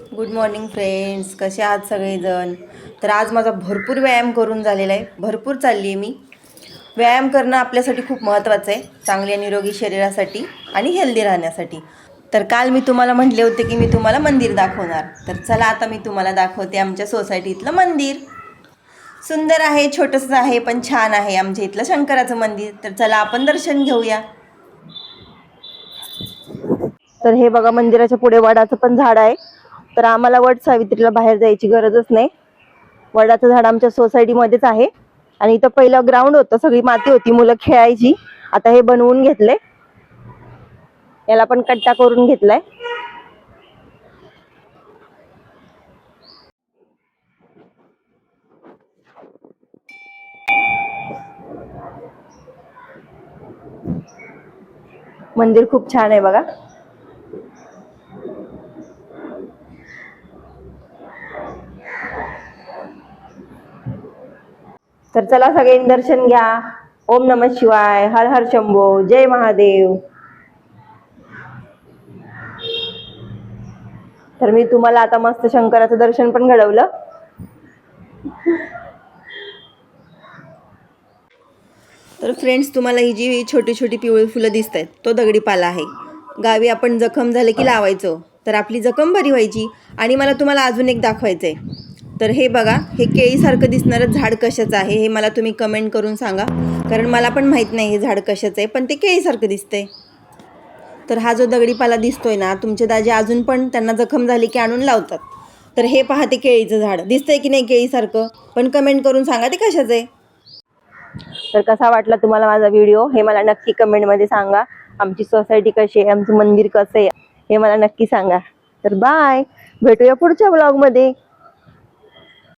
Good morning friends कसे आहात सगळेजण? तर आज माझा भरपूर व्यायाम करून झालेला आहे. भरपूर चालली आहे मी. व्यायाम करणं आपल्यासाठी खूप महत्त्वाचं आहे चांगल्या निरोगी शरीरासाठी आणि हेल्दी राहण्यासाठी. तर काल मी तुम्हाला म्हटले होते की मी तुम्हाला मंदिर दाखवणार. तर चला आता मी तुम्हाला दाखवते आमच्या सोसायटीतलं मंदिर. सुंदर आहे छोटंसं आहे पण छान आहे आमच्या इथलं शंकराचं मंदिर. तर चला आपण दर्शन घेऊया. तर हे बघा मंदिराच्या पुढे वडाचं पण झाड आहे. तर आम्हाला वड सावित्रीला बाहेर जायची गरजच नाही. वडाचं झाड आमच्या सोसायटीमध्येच आहे. आणि इथं पहिलं ग्राउंड होतं सगळी माती होती मुलं खेळायची. आता हे बनवून घेतले याला पण कट्टा करून घेतलाय. मंदिर खूप छान आहे बघा. तर चला सगळ्यांनी दर्शन घ्या. ओम नम शिवाय. हर हर शंभो. जय महादेव. तर मी तुम्हाला आता मस्त शंकराचं दर्शन पण घडवलं. तर फ्रेंड्स तुम्हाला ही जी छोटी छोटी पिवळी फुलं दिसत आहेत तो दगडी पाला आहे. गावी आपण जखम झाले की लावायचो तर आपली जखम बरी व्हायची आणि मला तुम्हाला अजून एक दाखवायचं आहे तर हे बघा हे केळीसारखं दिसणारं झाड कशाचं आहे हे मला तुम्ही कमेंट करून सांगा. कारण मला पण माहीत नाही हे झाड कशाचं आहे पण ते केळीसारखं दिसतंय. तर हा जो दगडीपाला दिसतो दिसतोय ना तुमचे दाजे अजून पण त्यांना जखम झाली की आणून लावतात. तर हे पहा ते केळीचं झाड. दिसतंय की नाही केळीसारखं? पण कमेंट करून सांगा ते कशाचं आहे? तर कसा वाटला तुम्हाला माझा व्हिडिओ हे मला नक्की कमेंटमध्ये सांगा. आमची सोसायटी कशी आहे? आमचं मंदिर कसं आहे? हे मला नक्की सांगा. तर बाय भेटूया पुढच्या ब्लॉगमध्ये